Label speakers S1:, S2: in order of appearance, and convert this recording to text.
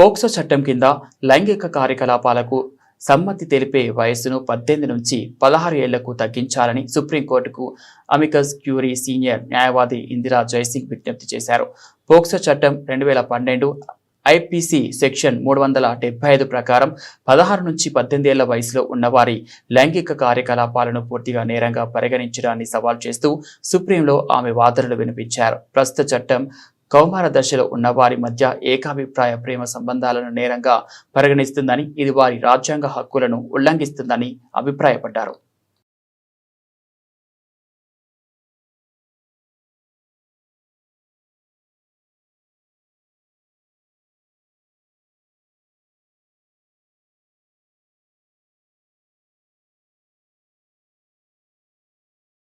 S1: POCSO చట్టం కింద లైంగిక కార్యకలాపాలకు సమ్మతి తెలిపే వయస్సును పద్దెనిమిది నుంచి పదహారు ఏళ్ళకు తగ్గించాలని సుప్రీంకోర్టుకు అమికస్ క్యూరీ సీనియర్ న్యాయవాది ఇందిరా జైసింగ్ విజ్ఞప్తి చేశారు. పోక్సో చట్టం రెండు వేల పన్నెండు ఐపీసీ సెక్షన్ మూడు వందల డెబ్బై ఐదు ప్రకారం పదహారు నుంచి పద్దెనిమిది ఏళ్ళ వయసులో ఉన్నవారి లైంగిక కార్యకలాపాలను పూర్తిగా నేరంగా పరిగణించడాన్ని సవాల్ చేస్తూ సుప్రీంలో ఆమె వాదనలు వినిపించారు. ప్రస్తుత చట్టం కౌమార దశలో ఉన్న వారి మధ్య ఏకాభిప్రాయ ప్రేమ సంబంధాలను నేరంగా పరిగణిస్తుందని ఇది వారి రాజ్యాంగ హక్కులను ఉల్లంఘిస్తుందని అభిప్రాయపడ్డారు.